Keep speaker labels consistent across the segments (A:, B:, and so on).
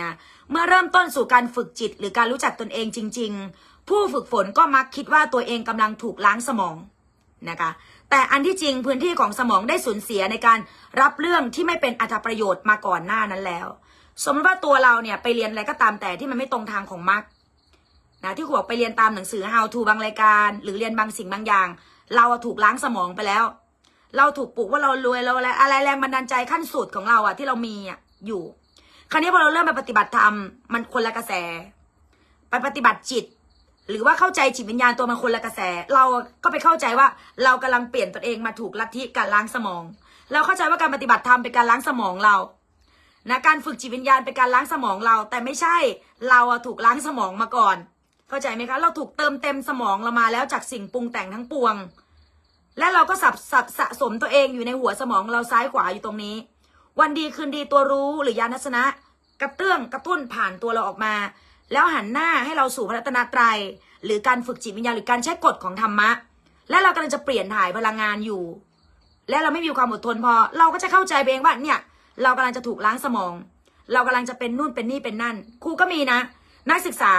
A: นะเมื่อเริ่มต้นสู่การฝึกจิต หรือการรู้จักตนเองจริง ๆ ผู้ฝึกฝนก็มักคิดว่าตัวเองกำลังถูกล้างสมองนะคะแต่อันที่จริงพื้นที่ของสมองได้สูญเสียในการรับเรื่องที่ไม่เป็นอัตประโยชน์มาก่อนหน้านั้นแล้ว สมมติว่าตัวเราเนี่ยไปเรียนอะไรก็ตามแต่ที่มันไม่ตรงทางของมักนะที่ครูบอกไปเรียนตามหนังสือ how to บางรายการ หรือเรียนบางสิ่งบางอย่าง เราถูกล้างสมองไปแล้ว เราถูกปลูกว่าเรารวยเราอะไรอะไรแรงบันดาลใจขั้นสุดของเราอะที่เรามีอะอยู่ คราวนี้พอเราเริ่มไปปฏิบัติธรรมมันคนละกระแส ไปปฏิบัติจิต หรือว่าเข้าใจจิตวิญญาณตัวมันคนละกระแส เราก็ไปเข้าใจว่าเรากำลังเปลี่ยนตัวเองมาถูกลัทธิการล้างสมอง เราเข้าใจว่าการปฏิบัติธรรมเป็นการล้างสมองเรานะการฝึกจิตวิญญาณเป็นการล้างสมองเรา แต่ไม่ใช่เราถูกล้างสมองมาก่อน เข้าใจไหมคะ เราถูกเติมเต็มสมองเรามาแล้วจากสิ่งปรุงแต่งทั้งปวง และเราก็สับสับสะสมตัวเองอยู่ในหัวสมองเราซ้ายขวาอยู่ตรงนี้ วันดีคืนดีตัวรู้หรือญาณทัศนะ กระเตื้องกระตุ้นผ่านตัวเราออกมา แล้วหันหน้าให้เราสู่พระรัตนตรัย หรือการฝึกจิตวิญญาณหรือการใช้กฎของธรรมะ และเรากำลังจะเปลี่ยนถ่ายพลังงานอยู่ และเราไม่มีความอดทนพอ เราก็จะเข้าใจเองว่าเนี่ย เรากำลังจะถูกล้างสมอง เรากำลังจะเป็นนู่นเป็นนี่เป็นนั่นครูก็มีนะ นักศึกษา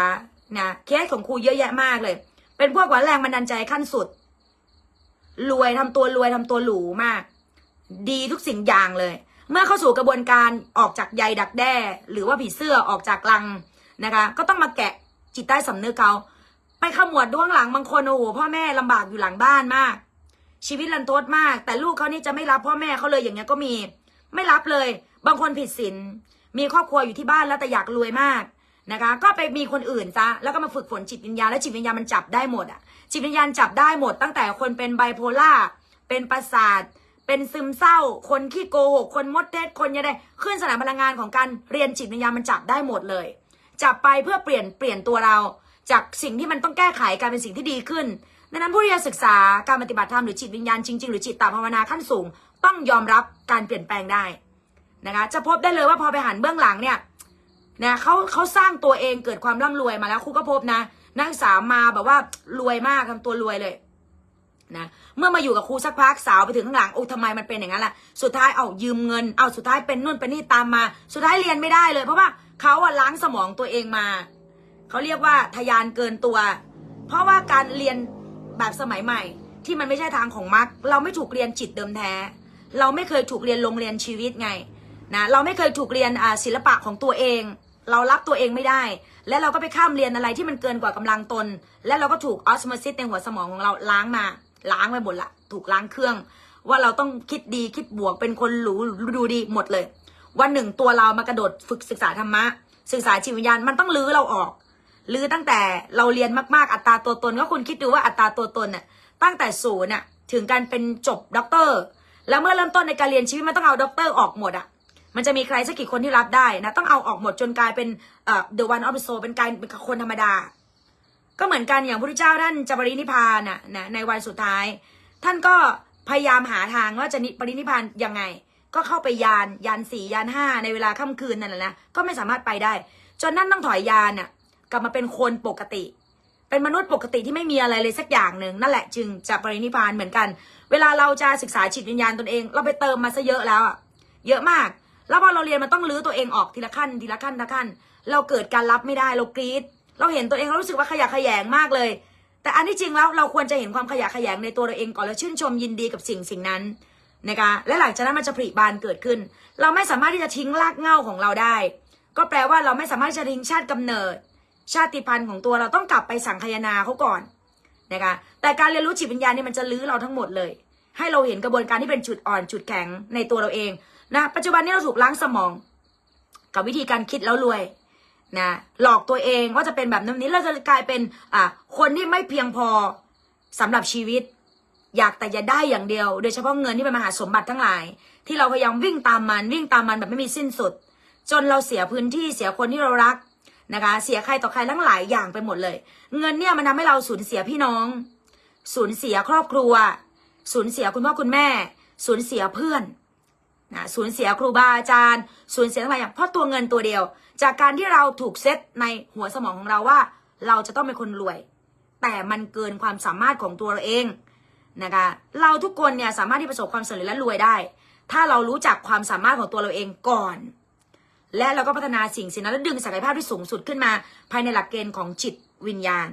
A: นะเคสของครูเยอะแยะมากเลย เป็นพวกว่าแรงบันดาลใจขั้นสุด รวยทำตัวรวยทำตัวหรูมาก ดีทุกสิ่งอย่างเลย เมื่อเข้าสู่กระบวนการออกจากใยดักแด้ หรือว่าผีเสื้อออกจากรังนะคะ ก็ต้องมาแกะจิตใต้สำนึกเขาไปขมวดด้วงหลังบางคนโอ้โหพ่อแม่ลำบากอยู่หลังบ้านมาก ชีวิตรันทดมาก แต่ลูกเขานี่จะไม่รับพ่อแม่เขาเลยอย่างเงี้ยก็มี ไม่รับเลย บางคนผิดศีลมีครอบครัวอยู่ที่บ้านแล้วแต่อยากรวยมากนะคะ ก็ไปมีคนอื่นซะแล้วก็มาฝึกฝนจิตวิญญาณแล้วจิตวิญญาณมันจับได้หมดอะจิตวิญญาณจับได้หมด ตั้งแต่คนเป็นไบโพล่าเป็นประสาท เป็นซึมเศร้า คนขี้โกหก คนมดเท็จคนยังไงขึ้นสนามพลังงานของการเรียนจิตวิญญาณมันจับได้หมดเลย จับไปเพื่อเปลี่ยนเปลี่ยนตัวเรา จากสิ่งที่มันต้องแก้ไขกลายเป็นสิ่งที่ดีขึ้น ดังนั้นผู้ที่จะศึกษาการปฏิบัติธรรมหรือจิตวิญญาณจริงๆหรือจิตตภาวนาขั้นสูง ต้องยอมรับการเปลี่ยนแปลงได้นะคะจะพบได้เลยว่าพอไปหันเบื้องหลังเนี่ยนะเขาเขาสร้างตัวเองเกิดความร่ำรวยมาแล้วครูก็พบนะ นักศึกษามาแบบว่ารวยมากทำตัวรวยเลย นะเมื่อมาอยู่กับครูสักพักสาวไปถึงข้างหลังโอ้ทำไมมันเป็นอย่างนั้นล่ะสุดท้ายเอายืมเงินเอาสุดท้ายเป็นนู่นเป็นนี่ตามมา สุดท้ายเรียนไม่ได้เลย เพราะว่าเขาอะล้างสมองตัวเองมาเขาเรียกว่าทะยานเกินตัว เพราะว่าการเรียนแบบสมัยใหม่ ที่มันไม่ใช่ทางของมักเราไม่ถูกเรียนจิตเดิมแท้ เราไม่เคยถูกเรียนโรงเรียนชีวิตไงนะเราไม่เคยถูกเรียนศิลปะของตัวเอง เรารับตัวเองไม่ได้ และเราก็ไปข้ามเรียนอะไรที่มันเกินกว่ากำลังตน และเราก็ถูกออสโมซิสในหัวสมองของเราล้างมา ล้างไปหมดละ ถูกล้างเครื่อง ว่าเราต้องคิดดีคิดบวกเป็นคนหรูดูดีหมดเลย วันหนึ่งตัวเรามากระโดดฝึกศึกษาธรรมะ ศึกษาจิตวิญญาณมันต้องลื้อเราออกลื้อตั้งแต่เราเรียนมากๆอัตราตัวตนก็คุณคิดดูว่าอัตราตัวตนน่ะตั้งแต่ศูนย์น่ะถึงการเป็นจบด็อกเตอร์แล้วเมื่อเริ่มต้นในการเรียนชีวิตมันต้องเอาด็อกเตอร์ออกหมดอะมันจะมีใครสักกี่คนที่รับได้นะต้องเอาออกหมดจนกลายเป็นเอ่อ the one of the soul เป็นกลายเป็นคนธรรมดา ก็เหมือนกันอย่างพระพุทธเจ้าท่านจะปรินิพานน่ะนะในวันสุดท้าย ท่านก็พยายามหาทางว่าจะปรินิพานยังไง ก็เข้าไปยานยานสี่ยานห้าในเวลาค่ำคืนนั่นแหละนะก็ไม่สามารถไปได้ จนนั่นต้องถอยยานน่ะกลับมาเป็นคนปกติ เป็นมนุษย์ปกติที่ไม่มีอะไรเลยสักอย่างหนึ่งนั่นแหละจึงจะปรินิพานเหมือนกัน เวลาเราจะศึกษาจิตวิญญาณตนเอง เราไปเติมมาซะเยอะแล้วอะเยอะมาก แล้วพอเราเรียนมันต้องลื้อตัวเองออกทีละขั้นทีละขั้นทีละขั้น เราเกิดการรับไม่ได้เรากรีด เราเห็นตัวเองเรารู้สึกว่าขยะแขยงมากเลย แต่อันที่จริงแล้วเราควรจะเห็นความขยะแขยงในตัวเราเองก่อนแล้วชื่นชมยินดีกับสิ่งสิ่งนั้นนะคะและหลังจากนั้นมันจะผลิบานเกิดขึ้น เราไม่สามารถที่จะทิ้งรากเหง้าของเราได้ ก็แปลว่าเราไม่สามารถจะทิ้งชาติกำเนิด ชาติพันธุ์ของตัวเราต้องกลับไปสังคายนาเขาก่อนนะคะแต่การเรียนรู้จิตวิญญาณนี่มันจะลื้อเราทั้งหมดเลย ให้เราเห็นกระบวนการที่เป็นจุดอ่อนจุดแข็งในตัวเราเองนะปัจจุบันนี้เราถูกล้างสมอง กับวิธีการคิดแล้วรวย นะหลอกตัวเองว่าจะเป็นแบบนั้นนี้เราจะกลายเป็นอ่าคนที่ไม่เพียงพอสำหรับชีวิต อยากแต่จะได้อย่างเดียว โดยเฉพาะเงินที่เป็นมหาสมบัติทั้งหลาย ที่เราพยายามวิ่งตามมันวิ่งตามมันแบบไม่มีสิ้นสุด จนเราเสียพื้นที่เสียคนที่เรารักนะคะเสียใครต่อใครทั้งหลายอย่างไปหมดเลย เงินเนี่ยมันทำให้เราสูญเสียพี่น้อง สูญเสียครอบครัว สูญเสียคุณพ่อคุณแม่ สูญเสียเพื่อน นะสูญเสียครูบาอาจารย์สูญเสียอะไรอย่างเพราะตัวเงินตัวเดียว จากการที่เราถูกเซตในหัวสมองของเราว่า เราจะต้องเป็นคนรวย แต่มันเกินความสามารถของตัวเราเองนะคะเราทุกคนเนี่ยสามารถที่ประสบความสำเร็จและรวยได้ ถ้าเรารู้จักความสามารถของตัวเราเองก่อน และเราก็พัฒนาสิ่งสิ่งนั้นและดึงศักยภาพที่สูงสุดขึ้นมา ภายในหลักเกณฑ์ของจิตวิญญาณ